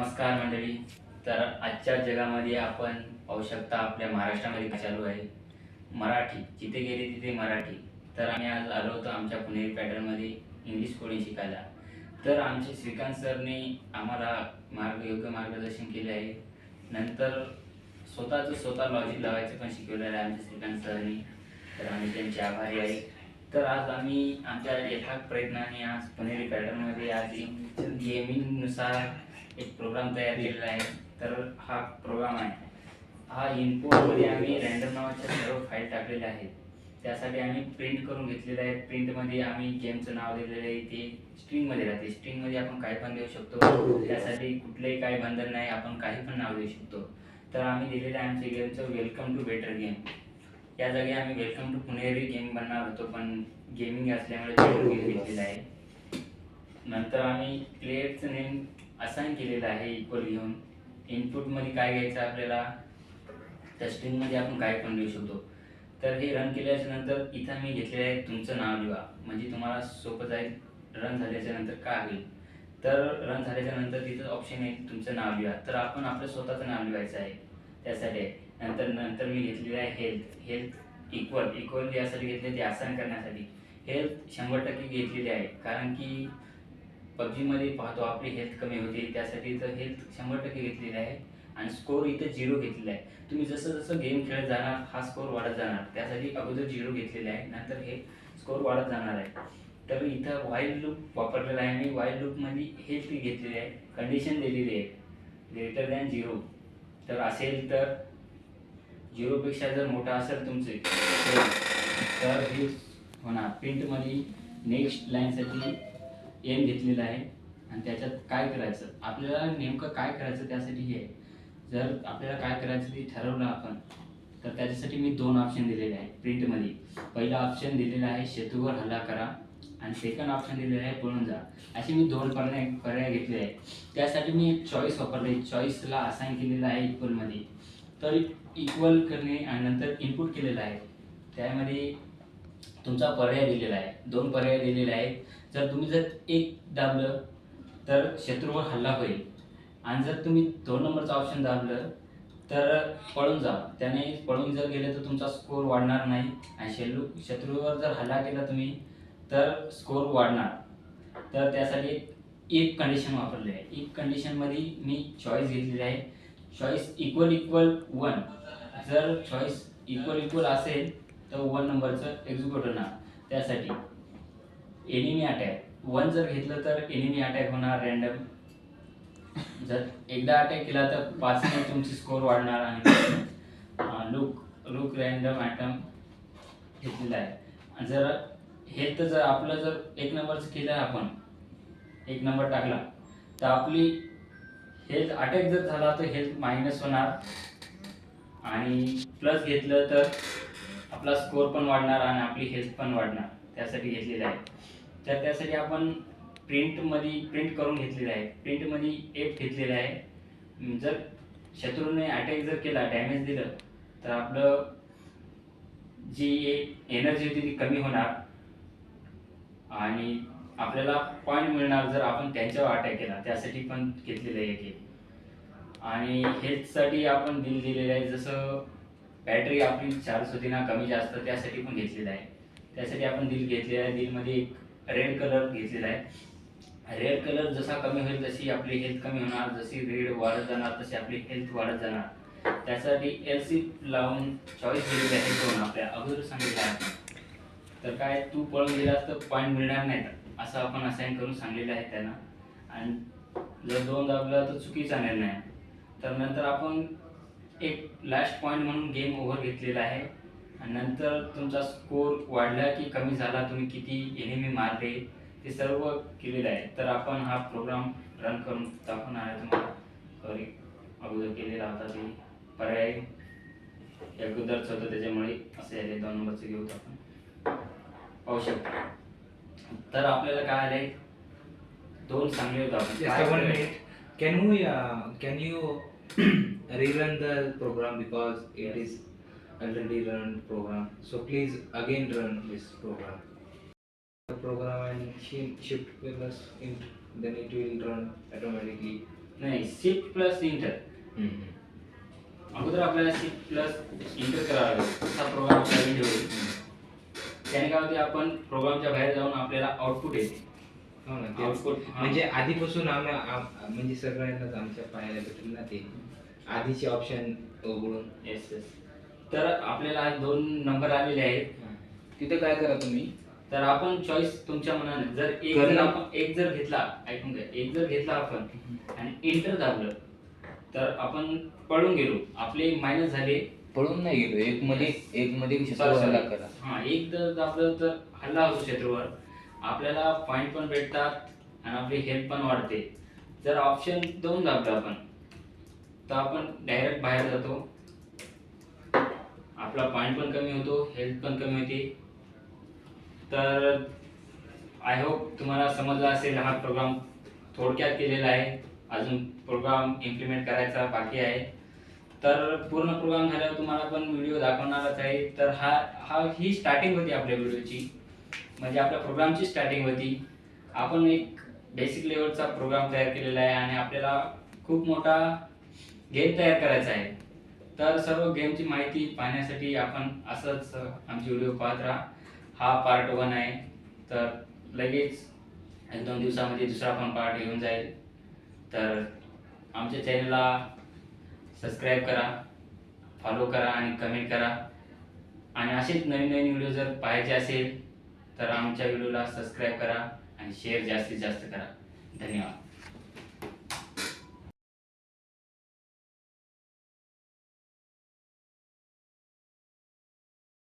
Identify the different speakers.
Speaker 1: नमस्कार मंडळी. तर आजच्या जगामध्ये आपण पाहू शकता आपल्या महाराष्ट्रामध्ये चालू आहे. मराठी जिथे गेले तिथे मराठी. तर आम्ही आज आलो होतो आमच्या पुणेरी पॅटर्नमध्ये इंग्लिश कोडिंग शिकायला. तर आमचे श्रीकांत सरने आम्हाला मार्ग योग्य मार्गदर्शन केले आहे. नंतर स्वतःचं स्वतः लॉजिक लावायचं पण शिकवलेलं आहे आमच्या श्रीकांत सरने. तर आम्ही त्यांचे आभारी आहे. तर आज आम्ही आमच्या यथार्थ प्रयत्नाने आज पुणेरी पॅटर्नमध्ये आज गेमिंगनुसार एक प्रोग्राम तयार केलेला आहे. तर हा प्रोग्राम आहे. हा इनपुटमध्ये आम्ही रँडम नावाच्या सर्व फाईल टाकलेल्या आहेत. त्यासाठी आम्ही प्रिंट करून घेतलेले आहे. प्रिंटमध्ये आम्ही गेमचं नाव दिलेलं आहे. ते स्ट्रिंगमध्ये राहते. स्ट्रिंगमध्ये आपण काही पण देऊ शकतो. त्यासाठी कुठलंही काही बंधन नाही. आपण काही पण नाव देऊ शकतो. तर आम्ही दिलेलं आहे आमच्या गेमचं वेलकम टू बेटर गेम या जागी आम्ही वेलकम टू पुणेरी गेम बनणार होतो पण गेमिंग असल्यामुळे बेटर गेम घेतलेला आहे. नंतर आम्ही प्लेयरचं नेम असाइन केलेलं आहे इक्वल घेऊन. इनपुटमध्ये काय घ्यायचं आपल्याला? त्या स्ट्रिंगमध्ये आपण काय पण लिहू शकतो. तर हे रन केल्याच्यानंतर इथं मी घेतलेलं आहे तुमचं नाव लिहा. म्हणजे तुम्हाला सोपं जाईल. रन झाल्याच्यानंतर काय होईल? तर रन झाल्याच्यानंतर तिथं ऑप्शन आहे तुमचं नाव लिहा. तर आपण आपलं स्वतःचं नाव लिहायचं आहे. त्यासाठी नंतर नंतर मी घेतलेलं आहे हेल्थ हेल्थ इक्वल इक्वल यासाठी घेतले ते आसन करण्यासाठी. हेल्थ शंभर टक्के घेतलेली आहे. कारण की पबजीमध्ये पाहतो आपली हेल्थ कमी होते त्यासाठी तर हेल्थ शंभर टक्के घेतलेली आहे आणि स्कोर इथं झिरो घेतलेला आहे. तुम्ही जसं जसं गेम खेळत जाणार हा स्कोर वाढत जाणार. त्यासाठी अगोदर झिरो घेतलेला आहे नंतर हे स्कोर वाढत जाणार आहे. तर इथं वाईल्ड लूप वापरलेला आहे मी वाईल्ड लूपमध्ये हेल्थ घेतलेली आहे कंडिशन दिलेली आहे. ग्रेटर दॅन झिरो तर असेल तर झिरोपेक्षा जर मोठा असेल तुमचे तर हे होणार. प्रिंटमध्ये नेक्स्ट लाईनसाठी एम घेतलेला आहे आणि त्याच्यात काय करायचं? आपल्याला नेमकं काय करायचं त्यासाठी हे आहे. जर आपल्याला काय करायचं ते ठरवलं आपण तर त्याच्यासाठी मी दोन ऑप्शन दिलेले आहे प्रिंटमध्ये पहिला ऑप्शन दिलेला आहे शेतूवर हल्ला करा आणि सेकंड ऑप्शन दिलेलं आहे पळून जा. असे मी दोन पर्याय पर्याय घेतले आहे त्यासाठी मी एक चॉईस वापरले. चॉईसला असाइन केलेला आहे इक्वलमध्ये तर इक्वल करणे आणि नंतर इनपुट केलेलं आहे. त्यामध्ये तुमचा पर्याय दिलेला आहे. दोन पर्याय दिलेले आहेत. जर तुम्ही जर एक दाबलं तर शत्रूवर हल्ला होईल. आणि जर तुम्ही दोन नंबरचं ऑप्शन दाबलं तर पळून जा. त्याने पळून जर गेले तर तुमचा स्कोर वाढणार नाही. आणि शेलू शत्रूवर जर हल्ला केला तुम्ही तर स्कोर वाढणार. तर त्यासाठी एक कंडिशन वापरली आहे. एक कंडिशनमध्ये मी चॉईस घेतलेली आहे. चॉईस इक्वल इक्वल वन जर चॉईस इक्वल इक्वल असेल तर वन नंबरचं एक्झिक्यूट होणार. त्यासाठी एनिमी अटॅक वन जर घेतलं तर एनिमी अटॅक होणार रॅन्डम जर एकदा अटॅक केला तर पाचने तुमची स्कोर वाढणार आणि लुक लुक रॅन्डम ॲटम घेतलेला आहे. जर हेल्थ जर आपलं जर एक नंबरचं केलं आपण एक नंबर टाकला तर आपली हेल्थ अटॅक जर झाला तर हेल्थ मायनस होणार. आणि प्लस घेतलं तर आपला स्कोर पण वाढणार आणि आपली हेल्थ पण वाढणार. त्यासाठी घेतलेलं आहे. तर त्यासाठी आपण प्रिंटमध्ये प्रिंट करून घेतलेलं आहे. प्रिंटमध्ये एप घेतलेलं आहे. जर शत्रूने अटॅक जर केला डॅमेज दिलं तर आपलं जी एनर्जी होती ती कमी होणार. आणि आपल्याला पॉईंट मिळणार जर आपण त्यांच्यावर अटॅक केला. त्यासाठी पण घेतलेलं आहे एक आणि हेल्थसाठी आपण दिल दिलेलं आहे जसं बॅटरी आपली चार्ज होती ना कमी जास्त त्यासाठी पण घेतलेलं आहे. त्यासाठी आपण दिल घेतलेलं आहे दिलमध्ये एक रेड कलर घेतलेला आहे. रेड कलर जसा कमी होईल तशी आपली हेल्थ कमी होणार. जशी रेड वाढत जाणार तशी आपली हेल्थ वाढत जाणार. त्यासाठी एल सी लावून चॉईस दिलेली आहे दोन आपल्या. अगोदर सांगितलं आहे. तर काय तू पळून गेलास तर पॉईंट मिळणार नाहीत असं आपण असाइन करून सांगलेलं आहे त्यांना. आणि जर दोन दाबला तर चुकीचा निर्णय तर नंतर आपण एक लास्ट पॉईंट म्हणून गेम ओव्हर घेतलेला आहे. आणि नंतर तुमचा स्कोर वाढला की कमी झाला तुम्ही किती एनिमी मारले ते सर्व केलेलं आहे. तर आपण हा प्रोग्राम रन करून दाखवणार आहे तुम्हाला. अगोदर केलेला होता ते पर्याय अगोदरच होतं त्याच्यामुळे असे आले दोन नंबरचे घेऊ आपण. पाहू शकता. तर आपल्याला काय आले दोन चांगले होते आपण. Can
Speaker 2: you can you uh, rerun the program because it is already run program. So please again run this program. The program and shi- shift with us in then it will run automatically.
Speaker 1: नाही shift plus enter. अगोदर आपल्याला shift plus inter करावा लागेल असा programme आपल्याला होईल त्याने काय होते आपण प्रोग्रामच्या बाहेर जाऊन आपल्याला आउटपुट येते
Speaker 2: हो ना ते-
Speaker 1: आउटपुट.
Speaker 2: म्हणजे आधीपासून आम्ही आम- म्हणजे सगळ्यांनाच आमच्या पाहायला भेटेल ना ते आधीचे ऑप्शन उघडून.
Speaker 1: येस येस तर आपल्याला आज दोन नंबर आलेले आहेत.
Speaker 3: तिथे काय करा तुम्ही?
Speaker 1: तर आपण चॉईस तुमच्या मनाने. जर एक
Speaker 3: करणं-
Speaker 1: जर आपण एक जर घेतला ऐकून घ्या. एक जर घेतला आपण आणि इंटर दाबलं तर आपण पळून गेलो. आपले मायनस झाले.
Speaker 3: पळून नाही गेलो. एक मध्ये एक मध्ये करा.
Speaker 1: हा एक जर दाबलं तर हल्ला होतो शत्रूवर. आपल्याला पॉईंट पण भेटतात आणि आपली हेल्थ पण वाढते. जर ऑप्शन दोन दाबलं आपण तर आपण डायरेक्ट बाहेर जातो. आपला पॉईंट पण कमी होतो हेल्थ पण कमी होते. तर आय होप तुम्हाला समजला असेल हा प्रोग्राम थोडक्यात केलेला आहे. अजून प्रोग्राम इम्प्लिमेंट करायचा बाकी आहे. तर पूर्ण प्रोग्राम झाल्यावर तुम्हाला पण व्हिडिओ दाखवणारच आहे. तर हा हा ही स्टार्टिंग होती आपल्या व्हिडिओची म्हणजे आपल्या प्रोग्रामची स्टार्टिंग होती. आपण एक बेसिक लेवलचा प्रोग्राम तयार केलेला आहे आणि आपल्याला खूप मोठा गेम तयार करायचा आहे. तर सर्व गेमची माहिती पाहण्यासाठी आपण असंच आमचे व्हिडिओ पाहत राहा. हा पार्ट वन आहे. तर लगेच एक दोन दिवसामध्ये दुसरा पण पार्ट येऊन जाईल. तर आमच्या चॅनलला सबस्क्राईब करा फॉलो करा आणि कमेंट करा. आणि असेच नवीन नवीन व्हिडिओ जर पाहायचे असेल तर आमच्या व्हिडिओला सबस्क्राईब करा आणि शेअर जास्तीत जास्त करा. धन्यवाद.